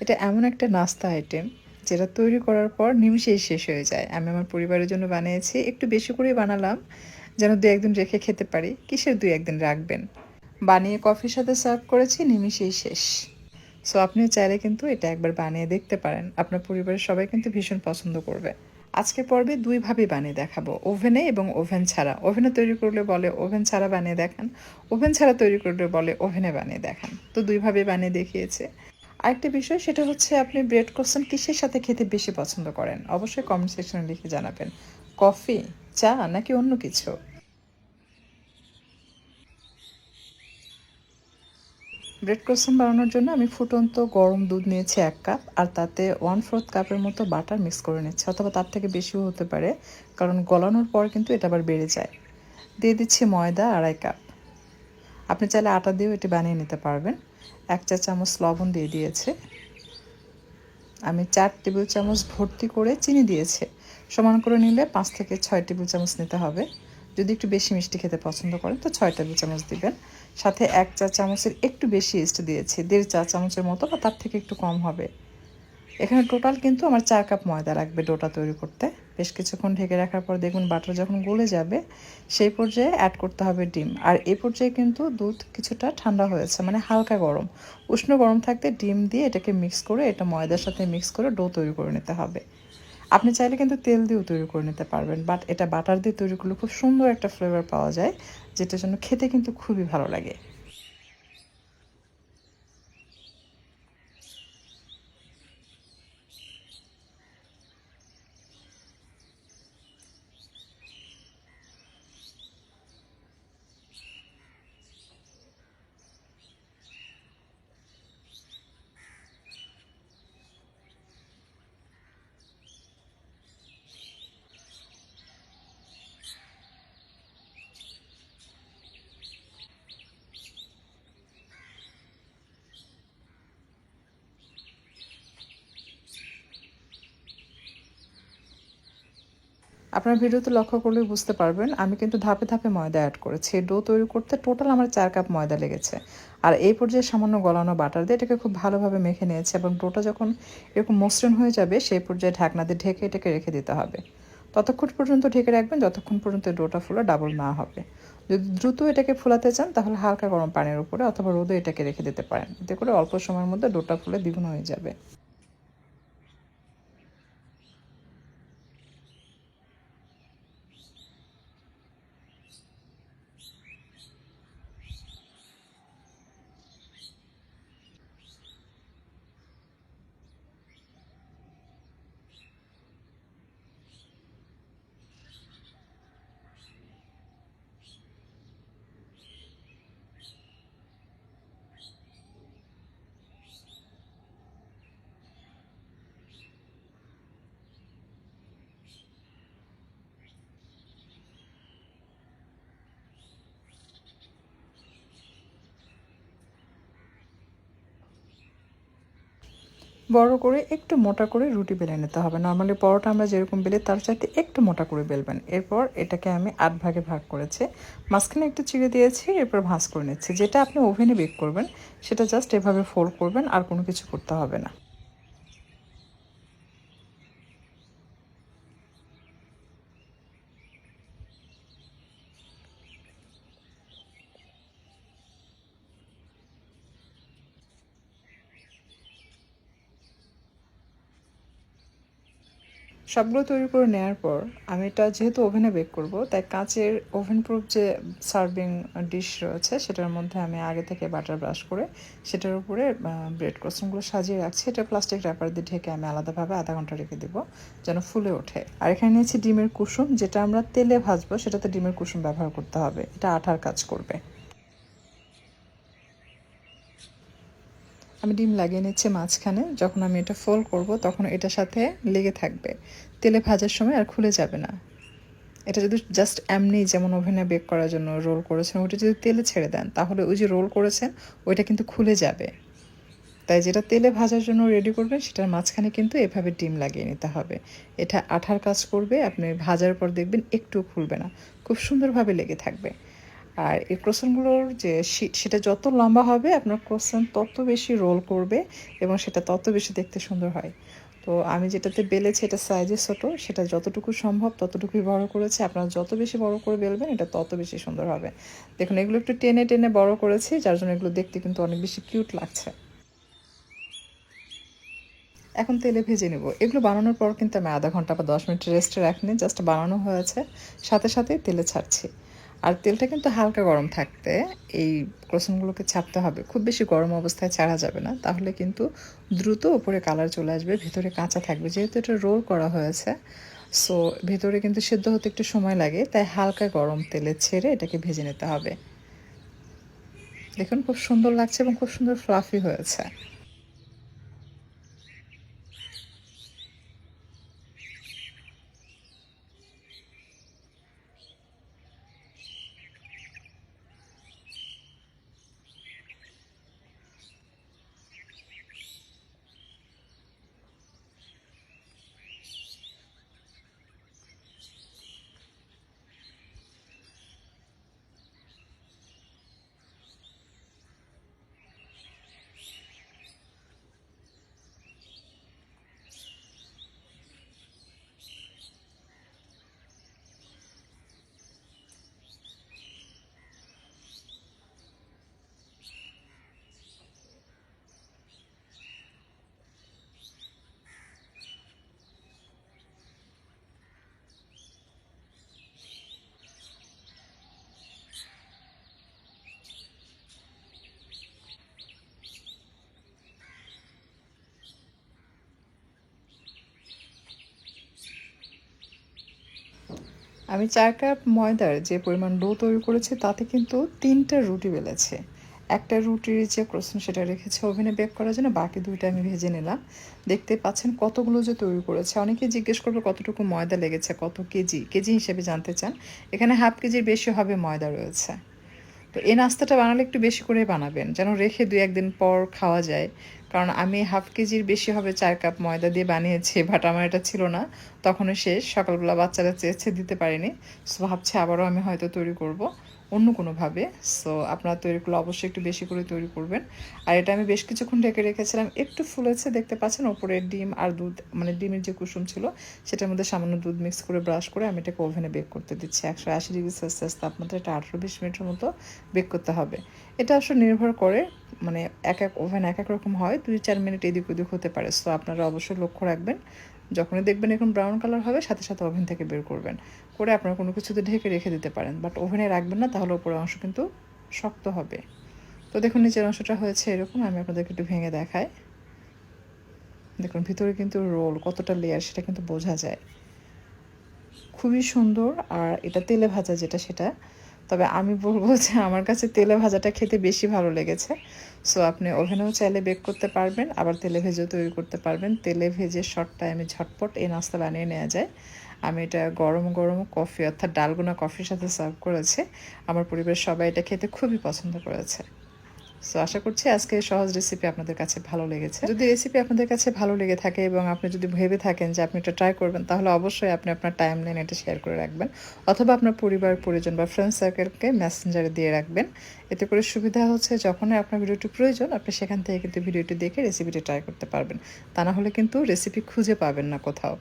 এটা এমন একটা নাস্তা আইটেম যেটা তৈরি করার পর নিমিশেই শেষ হয়ে যায়। আমি আমার পরিবারের জন্য বানিয়েছি। একটু বেশি করেই বানালাম, যেন দু একদিন রেখে খেতে পারি। কিসের দুই একদিন রাখবেন? বানিয়ে কফির সাথে সার্ভ করেছি নিমিশেই শেষ। সো আপনিও চাইলে কিন্তু এটা একবার বানিয়ে দেখতে পারেন। আপনার পরিবারের সবাই কিন্তু ভীষণ পছন্দ করবে। আজকে পর্বে দুইভাবে বানিয়ে দেখাবো। ওভেনে এবং ওভেন ছাড়া। ওভেনে তৈরি করলে বলে ওভেন ছাড়া বানিয়ে দেখান। ওভেন ছাড়া তৈরি করলে বলে ওভেনে বানিয়ে দেখান। তো দুইভাবে বানিয়ে দেখিয়েছে। আরেকটা বিষয়, সেটা হচ্ছে আপনি ব্রেড ক্রোসেন কিসের সাথে খেতে বেশি পছন্দ করেন? অবশ্যই কমেন্ট সেকশনে লিখে জানাবেন। কফি, চা নাকি অন্য কিছু? ব্রেড ক্রোসেন বানানোর জন্য আমি ফুটন্ত গরম দুধ নিয়েছি এক কাপ আর তাতে ওয়ান ফোর্থ কাপের মতো বাটার মিক্স করে নিচ্ছি। অথবা তার থেকে বেশিও হতে পারে, কারণ গলানোর পর কিন্তু এটা আবার বেড়ে যায়। দিয়ে দিচ্ছি ময়দা আড়াই কাপ আপনি চাইলে আটা দিয়েও এটি বানিয়ে নিতে পারবেন। এক চা চামচ লবণ দিয়ে দিয়েছে। আমি চার টেবিল চামচ ভর্তি করে চিনি দিয়েছে। সমান করে নিলে পাঁচ থেকে ছয় টেবিল চামচ নিতে হবে। যদি একটু বেশি মিষ্টি খেতে পছন্দ করেন, তো ছয় টেবিল চামচ দিবেন। সাথে এক চা চামচের একটু বেশি ইস্ট দিয়েছি, দেড় চা চামচের মতো বা তার থেকে একটু কম হবে। এখানে টোটাল কিন্তু আমার চার কাপ ময়দা লাগবে ডোটা তৈরি করতে। বেশ কিছুক্ষণ ঢেকে রাখার পর দেখুন বাটার যখন গলে যাবে, সেই পর্যায়ে অ্যাড করতে হবে ডিম। আর এই পর্যায়ে কিন্তু দুধ কিছুটা ঠান্ডা হয়েছে মানে হালকা গরম। উষ্ণ গরম থাকতে ডিম দিয়ে এটাকে মিক্স করে, এটা ময়দার সাথে মিক্স করে ডো তৈরি করে নিতে হবে। আপনি চাইলে কিন্তু তেল দিয়েও তৈরি করে নিতে পারবেন বাট এটা বাটার দিয়ে তৈরি করলে খুব সুন্দর একটা ফ্লেভার পাওয়া যায়, যেটার জন্য খেতে কিন্তু খুবই ভালো লাগে। আপনার ভিডিওতে লক্ষ্য করলে বুঝতে পারবেন, আমি কিন্তু ধাপে ধাপে ময়দা অ্যাড করেছি। ডো তৈরি করতে টোটাল আমার চার কাপ ময়দা লেগেছে। আর এই পর্যায়ে সামান্য গলানো বাটার দিয়ে এটাকে খুব ভালোভাবে মেখে নিয়েছে এবং ডোটা যখন এরকম মসৃণ হয়ে যাবে, সেই পর্যায়ে ঢাকনা দিয়ে ঢেকে এটাকে রেখে দিতে হবে। ততক্ষণ পর্যন্ত ঢেকে রাখবেন, যতক্ষণ পর্যন্ত ডোটা ফুলে ডাবল না হবে। যদি দ্রুত এটাকে ফুলাতে চান, তাহলে হালকা গরম পানির উপরে অথবা রোদে এটাকে রেখে দিতে পারেন। এতে করে অল্প সময়ের মধ্যে ডোটা ফুলে দ্বিগুণ হয়ে যাবে। বড় করে একটু মোটা করে রুটি বেলে নিতে হবে। নর্মালি পরোটা আমরা যেরকম বেলে তার চাইতে একটু মোটা করে বেলবেন। এরপর এটাকে আমি আট ভাগে ভাগ করেছি। মাঝখানে একটু চিড়ে দিয়েছি, এরপর ভাঁজ করে নিচ্ছি। যেটা আপনি ওভেনে বেক করবেন, সেটা জাস্ট এভাবে ফোল্ড করবেন, আর কোনো কিছু করতে হবে না। সবগুলো তৈরি করে নেওয়ার পর আমি এটা যেহেতু ওভেনে বেক করব, তাই কাঁচের ওভেন প্রুফ যে সার্ভিং ডিশ রয়েছে, সেটার মধ্যে আমি আগে থেকে বাটার ব্রাশ করে সেটার উপরে ব্রেড ক্রসনগুলো সাজিয়ে রাখছি। এটা প্লাস্টিক র্যাপার দিয়ে ঢেকে আমি আলাদাভাবে আধা ঘণ্টা রেখে দেবো, যেন ফুলে ওঠে। আর এখানে নিয়েছি ডিমের কুসুম, যেটা আমরা তেলে ভাজবো, সেটাতে ডিমের কুসুম ব্যবহার করতে হবে। এটা আঠার কাজ করবে। আমি ডিম লাগিয়ে নিচ্ছি মাঝখানে। যখন আমি এটা ফোল্ড করব, তখন এটার সাথে লেগে থাকবে। তেলে ভাজার সময় আর খুলে যাবে না। এটা যদি জাস্ট এমনি যেমন ওভেনে বেক করার জন্য রোল করেছেন ওইটা যদি তেলে ছেড়ে দেন, তাহলে ওই যে রোল করেছেন, ওইটা কিন্তু খুলে যাবে। তাই যেটা তেলে ভাজার জন্য রেডি করবেন, সেটার মাঝখানে কিন্তু এভাবে ডিম লাগিয়ে নিতে হবে। এটা আঠার কাজ করবে, আপনি ভাজার পর দেখবেন একটু খুলবে না। খুব সুন্দরভাবে লেগে থাকবে। আর এই ক্রোসেনগুলোর যে সেটা যত লম্বা হবে, আপনার ক্রোসেন তত বেশি রোল করবে এবং সেটা তত বেশি দেখতে সুন্দর হয়। তো আমি যেটাতে বেলেছি, এটা সাইজে ছোট, সেটা যতটুকু সম্ভব ততটুকুই বড় করেছি। আপনারা যত বেশি বড় করে বেলবেন, এটা তত বেশি সুন্দর হবে। দেখুন, এগুলো একটু টেনে টেনে বড় করেছি, যার জন্য এগুলো দেখতে কিন্তু অনেক বেশি কিউট লাগছে। এখন তেলে ভেজে নেব। এগুলো বানানোর পর কিন্তু আমি আধা ঘণ্টা বা দশ মিনিট রেস্টে রাখিনি জাস্ট বানানো হয়েছে। সাথে সাথে তেলে ছাড়ছি। আর তেলটা কিন্তু হালকা গরম থাকতে এই ক্রসনগুলোকে ছাড়তে হবে। খুব বেশি গরম অবস্থায় ছাড়া যাবে না। তাহলে কিন্তু দ্রুত ওপরে কালার চলে আসবে, ভেতরে কাঁচা থাকবে। যেহেতু এটা রোল করা হয়েছে, সো ভেতরে কিন্তু সেদ্ধ হতে একটু সময় লাগে, তাই হালকা গরম তেলে ছেড়ে এটাকে ভেজে নিতে হবে। দেখুন, খুব সুন্দর লাগছে এবং খুব সুন্দর ফ্লাফি হয়েছে। আমি চার কাপ ময়দার যে পরিমাণ ডো তৈরি করেছি, তাতে কিন্তু তিনটা রুটি বেলেছে। একটা রুটির যে ক্রসন সেটা রেখেছে ওভেনে বেক করার জন্য, বাকি দুইটা আমি ভেজে নিলাম। দেখতে পাচ্ছেন কতগুলো যে তৈরি করেছে। অনেকে জিজ্ঞেস করবে কতটুকু ময়দা লেগেছে, কত কেজি? কেজি হিসেবে জানতে চান। এখানে হাফ কেজির বেশি হবে ময়দা রয়েছে। তো এই নাস্তাটা বানালে একটু বেশি করে বানাবেন, যেন রেখে দুই একদিন পর খাওয়া যায়। কারণ আমি হাফ কেজির বেশি হবে চার কাপ ময়দা দিয়ে বানিয়েছি বাট আমার এটা ছিল না। তখনও শেষ, সকালবেলা বাচ্চারা চেয়েছে দিতে পারিনি। সো ভাবছি আবারও আমি হয়তো তৈরি করব। অন্য কোনোভাবে। সো আপনারা তৈরি করলে অবশ্যই একটু বেশি করে তৈরি করবেন। আর এটা আমি বেশ কিছুক্ষণ ঢেকে রেখেছিলাম। একটু ফুলেছে, দেখতে পাচ্ছেন? ওপরে ডিম আর দুধ মানে ডিমের যে কুসুম ছিল, সেটার মধ্যে সামান্য দুধ মিক্স করে ব্রাশ করে আমি এটাকে ওভেনে বেক করতে দিচ্ছি। একশো আশি ডিগ্রি সেলসিয়াস তাপমাত্রা এটা আঠেরো বিশ মিনিটের মতো বেক করতে হবে। এটা আসলে নির্ভর করে মানে এক এক ওভেন এক এক রকম হয়। দুই চার মিনিট এদিক ওদিক হতে পারে। সো আপনারা অবশ্যই লক্ষ্য রাখবেন। যখনই দেখবেন এরকম ব্রাউন কালার হবে, সাথে সাথে ওভেন থেকে বের করবেন। করে আপনারা কোনো কিছুতে ঢেকে রেখে দিতে পারেন। বাট ওভেনে রাখবেন না, তাহলে উপরের অংশ কিন্তু শক্ত হবে। তো দেখুন, নিচের অংশটা হয়েছে এরকম, আমি আপনাদেরকে একটু ভেঙে দেখাই। দেখুন, ভিতরে কিন্তু রোল কতটা লেয়ার সেটা কিন্তু বোঝা যায়। খুবই সুন্দর, আর এটা তেলে ভাজা যেটা, সেটা তবে আমি বলব যে আমার কাছে তেলে ভাজাটা খেতে বেশি ভালো লেগেছে। সো আপনি ওভেনেও চাইলে বেক করতে পারবেন, আবার তেলে ভেজেও তৈরি করতে পারবেন। তেলে ভেজে শর্ট টাইমে ঝটপট এই নাস্তা বানিয়ে নেওয়া যায়। আমি এটা গরম গরম কফি অর্থাৎ ডালগোনা কফির সাথে সার্ভ করেছি। আমার পরিবারের সবাই এটা খেতে খুবই পছন্দ করেছে। সো আশা করছি আজকে সহজ রেসিপি আপনাদের কাছে ভালো লেগেছে। যদি রেসিপি আপনাদের কাছে ভালো লেগে থাকে এবং আপনি যদি ভেবে থাকেন যে আপনি এটা ট্রাই করবেন, তাহলে অবশ্যই আপনি আপনার টাইম লাইন এটা শেয়ার করে রাখবেন। অথবা আপনার পরিবার, পরিজন বা ফ্রেন্ড সার্কেলকে মেসেঞ্জারে দিয়ে রাখবেন। এতে করে সুবিধা হচ্ছে যখনই আপনার ভিডিওটি প্রয়োজন, আপনি সেখান থেকে কিন্তু ভিডিওটি দেখে রেসিপিটি ট্রাই করতে পারবেন। তা না হলে কিন্তু রেসিপি খুঁজে পাবেন না কোথাও।